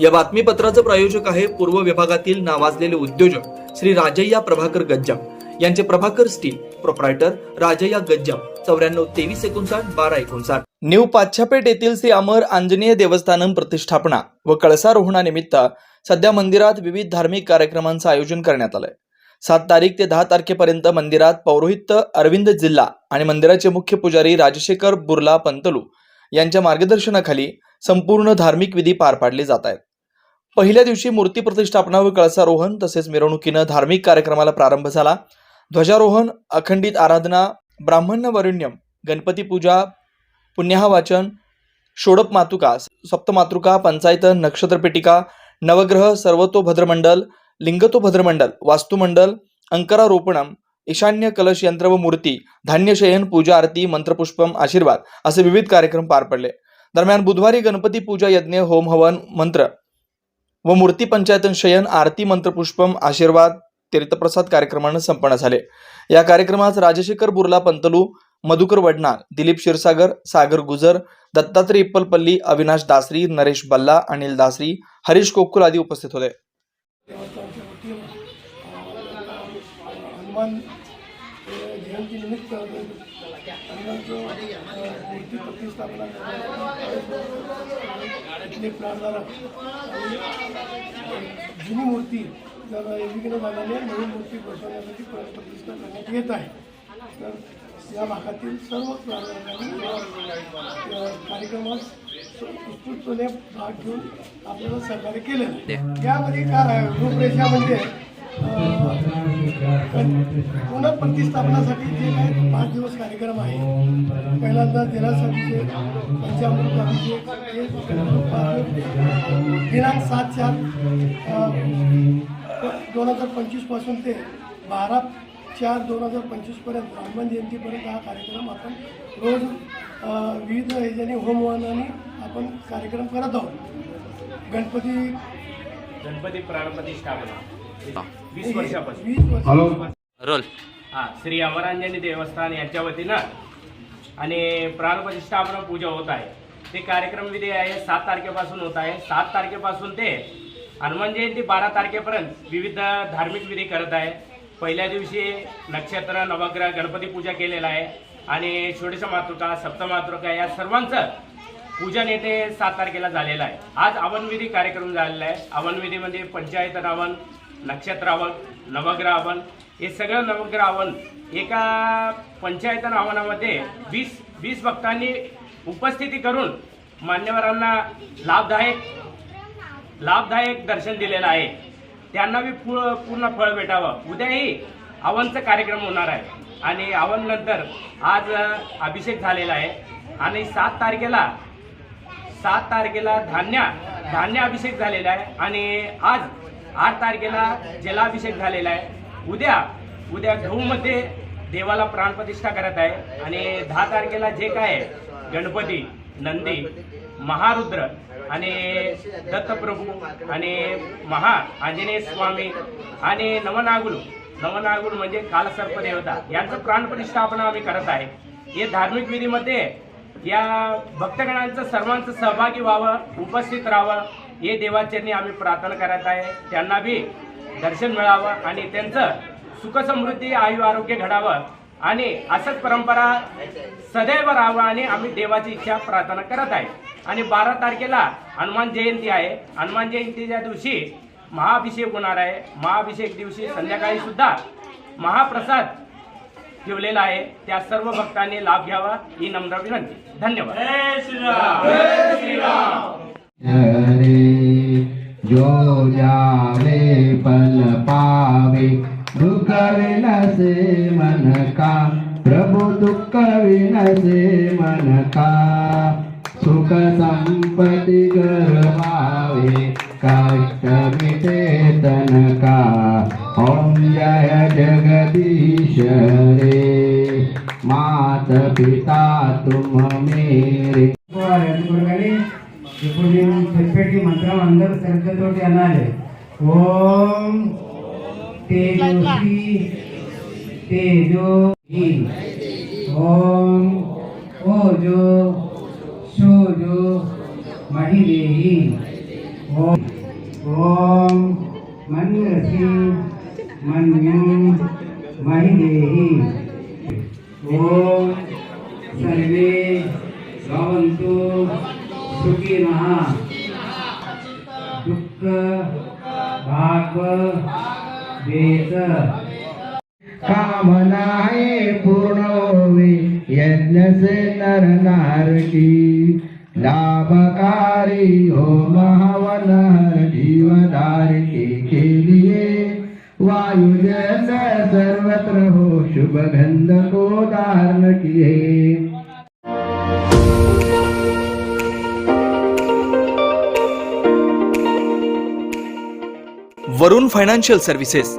या बातमीपत्राचं प्रायोजक आहे पूर्व विभागातील नावाजलेले उद्योजक श्री राजय्या प्रभाकर गज्जाम. यांचे प्रभाकर स्टील प्रोप्रायटर राजय्या गज्जाम. चौऱ्याण्णव तेवीस एकोणसाठ बारा एकोणसाठ. न्यू पाच्छापेठ येथील श्री अमर आंजनेय देवस्थानम प्रतिष्ठापना व कळसारोहणानिमित्त सध्या मंदिरात विविध धार्मिक कार्यक्रमांचं आयोजन करण्यात आलंय. सात तारीख ते दहा तारखेपर्यंत मंदिरात पौरोहित्य अरविंद जिल्हा आणि मंदिराचे मुख्य पुजारी राजशेखर बुर्ला पंतलू यांच्या मार्गदर्शनाखाली संपूर्ण धार्मिक विधी पार पाडले जात आहेत. पहिल्या दिवशी मूर्ती प्रतिष्ठापना व कळसारोहण तसेच मिरवणुकीनं धार्मिक कार्यक्रमाला प्रारंभ झाला. ध्वजारोहण अखंडित आराधना ब्राह्मण वरुण्यम गणपती पूजा पुण्याह वाचन षोडप मातुका सप्तमातृका पंचायत नक्षत्रपेटिका नवग्रह सर्वतोभद्रमंडल लिंगतोभद्रमंडल वास्तुमंडल अंकरारोपणम ईशान्य कलश यंत्र व मूर्ती धान्यशयन पूजा आरती मंत्रपुष्पम आशीर्वाद असे विविध कार्यक्रम पार पडले. दरम्यान बुधवारी गणपती पूजा यज्ञ होम हवन मंत्र व मूर्ती पंचायतन शयन आरती मंत्रपुष्पम आशीर्वाद तीर्थप्रसाद कार्यक्रमानं संपन्न झाले. या कार्यक्रमात राजशेखर बुर्ला पंतलू मधुकर वडनाळ दिलीप क्षीरसागर सागर गुजर दत्तात्रय इप्पलपल्ली अविनाश दासरी नरेश बल्ला अनिल दासरी हरीश कोकुल आदी उपस्थित होते. हनुमान जयंतीनिमित्त मूर्ती प्रतिष्ठापना इथले प्राणधारक जुनी मूर्ती जर विघ्न झाल्याने नवीन मूर्ती बसवण्यासाठी प्राण प्रतिष्ठा करण्यात येत आहे. तर या भागातील सर्व प्राणधारकांनी कार्यक्रमास उत्स्फूर्तपणे भाग घेऊन आपल्याला सहकार्य केलेलं आहे. यामध्ये काय आहे? रूपरेषा म्हणजे पुनर्प्रतिष्ठापनासाठी जे काही पाच दिवस कार्यक्रम आहे. पहिल्यांदा देरास अभिषेक पंचामृत अभिषेक हे. दिनांक सात चार दोन हजार पंचवीसपासून ते बारा चार दोन हजार पंचवीसपर्यंत हनुमान जयंतीपर्यंत हा कार्यक्रम आपण रोज विविध ह्याच्याने होमवनाने आपण कार्यक्रम करत आहोत. गणपती गणपती प्राणप्रतिष्ठापना वीस वर्षापासून. वर्ष रोल. हा श्री अमरांजनी देवस्थान यांच्या वतीनं आणि प्राणप्रतिष्ठापना पूजा होत आहे. ते कार्यक्रम विधी आहे सात तारखेपासून होत आहे. सात तारखेपासून ते हनुमान जयंती बारा तारखेपर्यंत विविध धार्मिक विधी करत आहे. पहिल्या दिवशी नक्षत्र नवग्रह गणपती पूजा केलेला आहे. आणि षोडश मातृका सप्तमातृका या सर्वांचं पूजन येथे सात तारखेला झालेलं आहे. आज अवनविधी कार्यक्रम झालेला आहे. अवनविधीमध्ये पंचायत रावण नक्षत्रावल नवग्रह हवन हे सगळं नवग्रह हवन एका पंचायत रावणामध्ये वीस वीस भक्तांनी उपस्थिती करून मान्यवरांना लाभदायक लाभदायक दर्शन दिलेलं आहे. त्यांना बी पू- पूर्ण फळ भेटावं. उद्याही अवनचा कार्यक्रम होणार आहे. आणि आवन नंतर आज अभिषेक झालेला आहे. आणि सात तारखेला सात तारखेला धान्य धान्य अभिषेक झालेला आहे. आणि आज आठ तारखेला जलाभिषेक झालेला आहे. उद्या उद्या गहूमध्ये देवाला प्राणप्रतिष्ठा करत आहे. आणि दहा तारखेला जे काय आहे गणपती नंदी महारुद्र आणि दत्तप्रभू आणि महा आंजनेय स्वामी आणि नवनागुलू. नवनागुल म्हणजे कालसर्प देवता यांचं प्राणप्रतिष्ठापना आम्ही करत आहे. हे धार्मिक विधीमध्ये या भक्तगणांचं सर्वांचं सहभागी व्हावं उपस्थित राहावं. हे देवाचरणी आम्ही प्रार्थना करत आहे. त्यांना बी दर्शन मिळावं आणि त्यांचं सुखसमृद्धी आयु आरोग्य घडावं. आणि असंच परंपरा सदैव राहावं आणि आम्ही देवाची इच्छा प्रार्थना करत आहे. आणि बारा तारखेला हनुमान जयंती आहे. हनुमान जयंतीच्या दिवशी महाअभिषेक होणार आहे. महाअभिषेक दिवशी संध्याकाळी सुद्धा महाप्रसाद ठेवलेला आहे. त्या सर्व भक्तांनी लाभ घ्यावा. ही नम्र विनंती. धन्यवाद. जो जावे पल पावे दुःख विनसे मन का? प्रभु दुःख विनसे मन का? सुख संपत्ति गरवावे कष्ट मिटे तन का? ओम जय जगदीश रे मात पिता तुम मेरे मंत्र मंदर सर्जन तो क्या ना ओम तेजोशी तेजो ही ओम ओजो शोजो महिले ही ओम ओम मन्नती मन्नु महिले ओम सर्वे सावन्तु सुखी ना कामना है पूर्ण होवे यज्ञ से नर नार की लाभकारी हो महावन हर जीवदार के, के लिए वायु जैसा सर्वत्र हो शुभ गंध को धारण किए Varun financial services